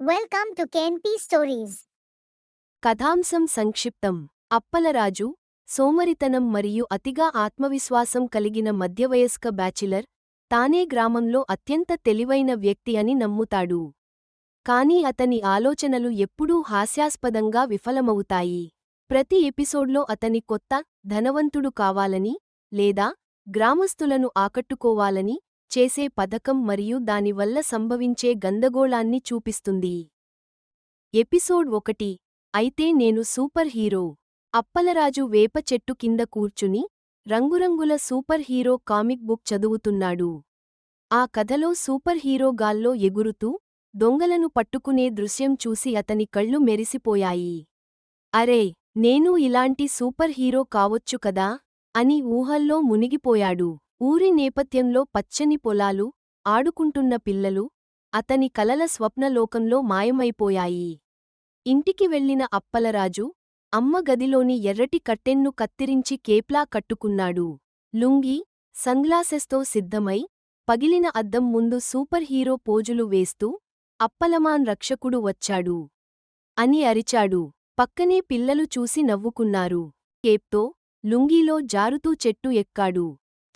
Welcome to KNP stories కథాంశం సంక్షిప్తం. అప్పలరాజు సోమరితనం మరియు అతిగా ఆత్మవిశ్వాసం కలిగిన మధ్యవయస్క బ్యాచిలర్ తానే గ్రామంలో అత్యంత తెలివైన వ్యక్తి అని నమ్ముతాడు. కాని అతని ఆలోచనలు ఎప్పుడూ హాస్యాస్పదంగా విఫలమవుతాయి. ప్రతి ఎపిసోడ్లో అతని కొత్త ధనవంతుడు కావాలని లేదా గ్రామస్తులను ఆకట్టుకోవాలని చేసే పథకం మరియు దానివల్ల సంభవించే గందగోళాన్ని చూపిస్తుంది. ఎపిసోడ్ ఒకటి. అయితే నేను సూపర్ హీరో. అప్పలరాజు వేప చెట్టు కింద కూర్చుని రంగురంగుల సూపర్ హీరో కామిక్ బుక్ చదువుతున్నాడు. ఆ కథలో సూపర్ హీరో గాల్లో ఎగురుతూ దొంగలను పట్టుకునే దృశ్యం చూసి అతని కళ్ళు మెరిసిపోయాయి. అరే నేను ఇలాంటి సూపర్ హీరో కావొచ్చు కదా అని ఊహల్లో మునిగిపోయాడు. ఊరి నేపథ్యంలో పచ్చని పొలాలు ఆడుకుంటున్న పిల్లలు అతని కలల స్వప్నలోకంలో మాయమైపోయాయి. ఇంటికి వెళ్ళిన అప్పలరాజు అమ్మ గదిలోని ఎర్రటి కట్టెన్ను కత్తిరించి కేప్లా కట్టుకున్నాడు. లుంగి సన్గ్లాసెస్తో సిద్ధమై పగిలిన అద్దం ముందు సూపర్ హీరో పోజులు వేస్తూ అప్పలమాన్ రక్షకుడు వచ్చాడు. అని అరిచాడు. పక్కనే పిల్లలు చూసి నవ్వుకున్నారు. కేప్తో లుంగీలో జారుతూ చెట్టు ఎక్కాడు.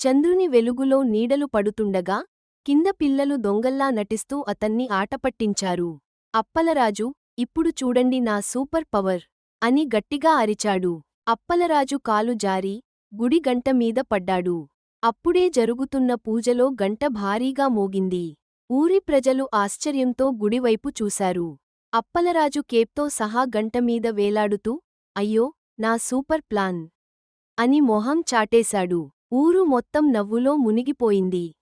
చంద్రుని వెలుగులో నీడలు పడుతుండగా కింద పిల్లలు దొంగల్లా నటిస్తూ అతన్ని ఆటపట్టించారు. అప్పలరాజు ఇప్పుడు చూడండి నా సూపర్ పవర్ అని గట్టిగా అరిచాడు. అప్పలరాజు కాలు జారి గుడి గంట మీద పడ్డాడు. అప్పుడే జరుగుతున్న పూజలో గంట భారీగా మోగింది. ఊరి ప్రజలు ఆశ్చర్యంతో గుడివైపు చూశారు. అప్పలరాజు కేప్తో సహా గంటమీద వేలాడుతూ అయ్యో నా సూపర్ ప్లాన్ అని మొహం చాటేశాడు. ఊరు మొత్తం నవ్వులో మునిగిపోయింది.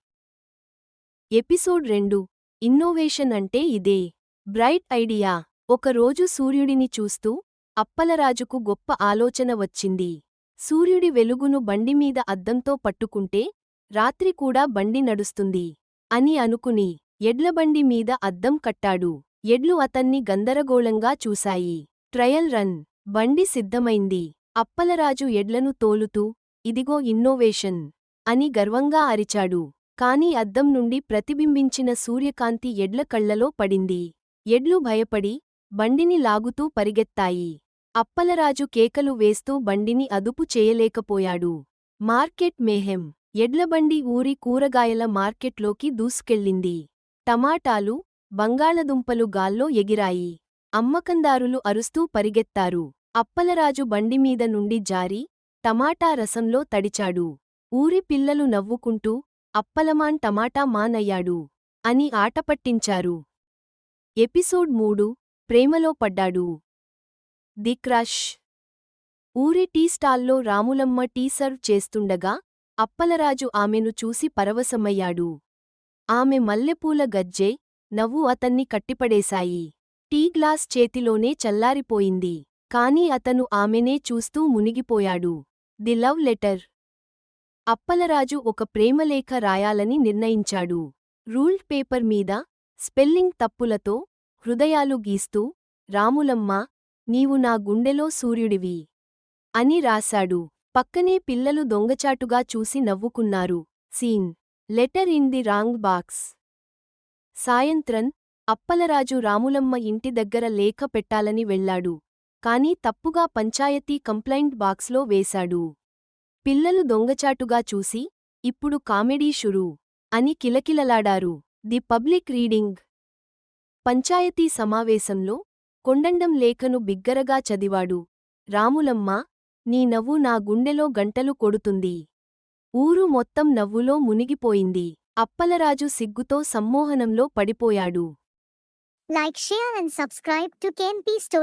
ఎపిసోడ్ రెండు. ఇన్నోవేషన్ అంటే ఇదే. Bright idea. ఒకరోజు సూర్యుడిని చూస్తూ అప్పలరాజుకు గొప్ప ఆలోచన వచ్చింది. సూర్యుడి వెలుగును బండిమీద అద్దంతో పట్టుకుంటే రాత్రి కూడా బండి నడుస్తుంది అని అనుకుని ఎడ్లబండి మీద అద్దం కట్టాడు. ఎడ్లు అతన్ని గందరగోళంగా చూశాయి. Trial run. బండి సిద్ధమైంది. అప్పలరాజు ఎడ్లను తోలుతూ ఇదిగో ఇన్నోవేషన్ అని గర్వంగా అరిచాడు. కాని అద్దం నుండి ప్రతిబింబించిన సూర్యకాంతి ఎడ్ల కళ్ళలో పడింది. ఎడ్లు భయపడి బండిని లాగుతూ పరిగెత్తాయి. అప్పలరాజు కేకలు వేస్తూ బండిని అదుపు చేయలేకపోయాడు. మార్కెట్ మేహెం ఎడ్లబండి ఊరి కూరగాయల మార్కెట్లోకి దూసుకెళ్ళింది. టమాటాలు బంగాళదుంపలు గాల్లో ఎగిరాయి. అమ్మకందారులు అరుస్తూ పరిగెత్తారు. అప్పలరాజు బండిమీద నుండి జారి టమాటా రసంలో తడిచాడు. ఊరి పిల్లలు నవ్వుకుంటూ అప్పలమాన్ టమాటా మానయ్యాడు అని ఆటపట్టించారు ఎపిసోడ్ మూడు ప్రేమలో పడ్డాడు. The crush. ఊరి టీ స్టాల్లో రాములమ్మ టీ సర్వ్ చేస్తుండగా అప్పలరాజు ఆమెను చూసి పరవశమయ్యాడు. ఆమె మల్లెపూల గజ్జె నవ్వు అతన్ని కట్టిపడేశాయి. టీ గ్లాస్ చేతిలోనే చల్లారిపోయింది. కాని అతను ఆమెనే చూస్తూ మునిగిపోయాడు. The love letter. అప్పలరాజు ఒక ప్రేమలేఖ రాయాలని నిర్ణయించాడు. రూల్డ్ పేపర్ మీద స్పెల్లింగ్ తప్పులతో హృదయాలు గీస్తూ రాములమ్మ నీవు నా గుండెలో సూర్యుడివి అని రాశాడు. పక్కనే పిల్లలు దొంగచాటుగా చూసి నవ్వుకున్నారు. Scene. Letter in the wrong box. సాయంత్రం అప్పలరాజు రాములమ్మ ఇంటి దగ్గర లేఖ పెట్టాలని వెళ్ళాడు కాని తప్పుగా పంచాయతీ కంప్లైంట్ బాక్స్లో వేశాడు. పిల్లలు దొంగచాటుగా చూసి ఇప్పుడు కామెడీ షురూ అని కిలకిలలాడారు. The public reading. పంచాయతీ సమావేశంలో కొండండం లేఖను బిగ్గరగా చదివాడు. రాములమ్మ నీ నవ్వు నా గుండెలో గంటలు కొడుతుంది. ఊరు మొత్తం నవ్వులో మునిగిపోయింది. అప్పలరాజు సిగ్గుతో సమ్మోహనంలో పడిపోయాడు. Like share and subscribe to KNP